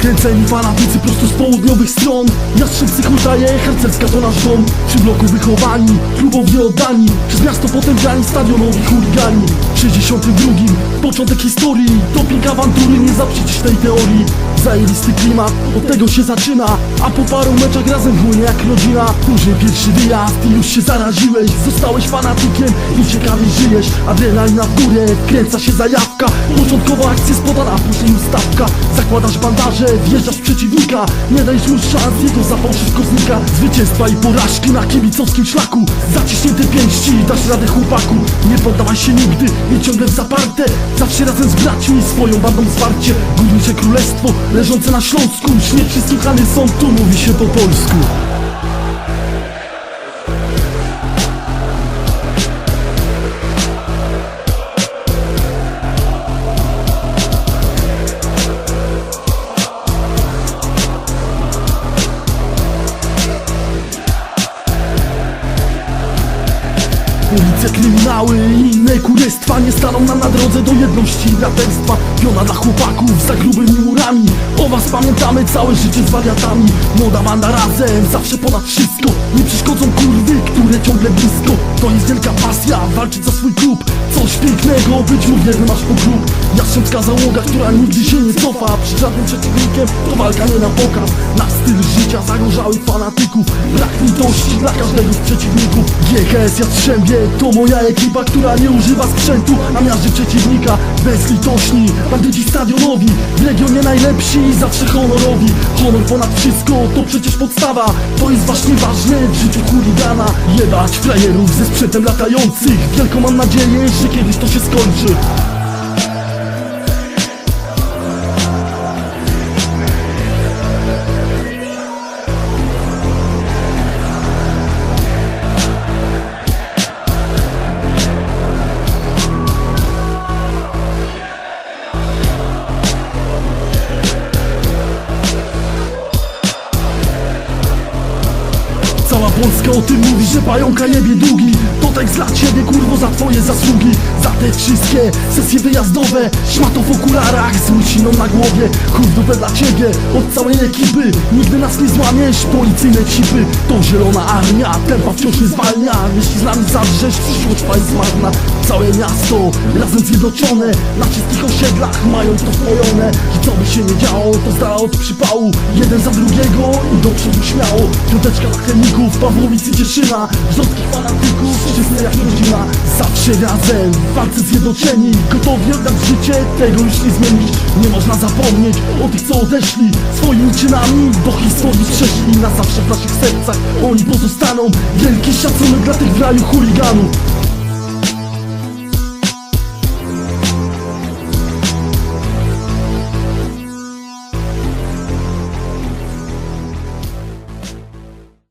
Kręceni fanatycy prosto z południowych stron. Jastrzębcy hultaje, harcerska to nasz dom. Przy bloku wychowani, klubowi oddani. Przez miasto potępiani, stadionowi chuligani. W 62 początek historii. Doping awantury, nie zaprzeczysz tej teorii. Zajebisty klimat, od tego się zaczyna. A po paru meczach razem płynie jak rodzina. Później pierwszy wyjazd i już się zaraziłeś. Zostałeś fanatykiem i ciekawie żyjesz. Adrenalina w górę, kręca się zajawka. Początkowa akcja jest podana, później ustawka. Zakładasz bandaże, wjeżdżasz przeciwnika Nie dajesz mu szans, jego zapał szybko znika. Zwycięstwa i porażki na kibicowskim szlaku. Zaciśnięte pięści, dasz radę chłopaku. Nie poddawaj się nigdy, nie ciągle w zaparte. Zawsze razem z braćmi, swoją bandą zwarcie. Górnicze królestwo, leżące na Śląsku Śmierć słuchany są, tu mówi się po polsku Ulice, kryminały i inne kurestwa Nie staną nam na drodze do jedności i braterstwa. Piona dla chłopaków za grubymi murami. O was pamiętamy całe życie z wariatami. Młoda banda razem, zawsze ponad wszystko. Nie przeszkodzą kurwy, które ciągle blisko. To jest wielka pasja, walczyć za swój klub. Coś pięknego, być mu wierny masz po klub Jastrzębska załoga, która nigdy się nie cofa. Przed żadnym przeciwnikiem to walka nie na pokaz. Na styl życia zagorzałych fanatyków. Brak litości dla każdego z przeciwników. GKS Jastrzębie to moja ekipa, która nie używa sprzętu A miażdży przeciwnika. Bezlitośni Bandyci stadionowi, w regionie najlepsi i zawsze honorowi. Honor ponad wszystko, to przecież podstawa. To jest właśnie ważne w życiu chuligana. Jebać frajerów ze sprzętem latających. Wielką mam nadzieję, że kiedyś to się skończy Polska o tym mówi, że pająka jebie długi. To tekst dla ciebie kurwo za twoje zasługi. Za te wszystkie sesje wyjazdowe Szmato w okularach. Z łysiną na głowie dupę dla ciebie. Od całej ekipy Nigdy nas nie złamiesz, policyjne cipy To zielona armia, tempa wciąż nie zwalnia Jeśli z nami zadrzesz, przyszłość jest marna. Całe miasto razem zjednoczone. Na wszystkich osiedlach mają to wpojone Że co by się nie działo, to z od przypału. Jeden za drugiego i do przodu śmiało. Piąteczka dla chemików, Pawłowic i Cieszyna Rządkich fanatyków, wszyscy jak rodzina Zawsze razem, w walce zjednoczeni Gotowi oddać życie, tego już nie zmienić. Nie można zapomnieć o tych co odeszli Swoimi czynami do historii przeszli Na zawsze w naszych sercach. Oni pozostaną Wielki szacunek dla tych w raju chuliganów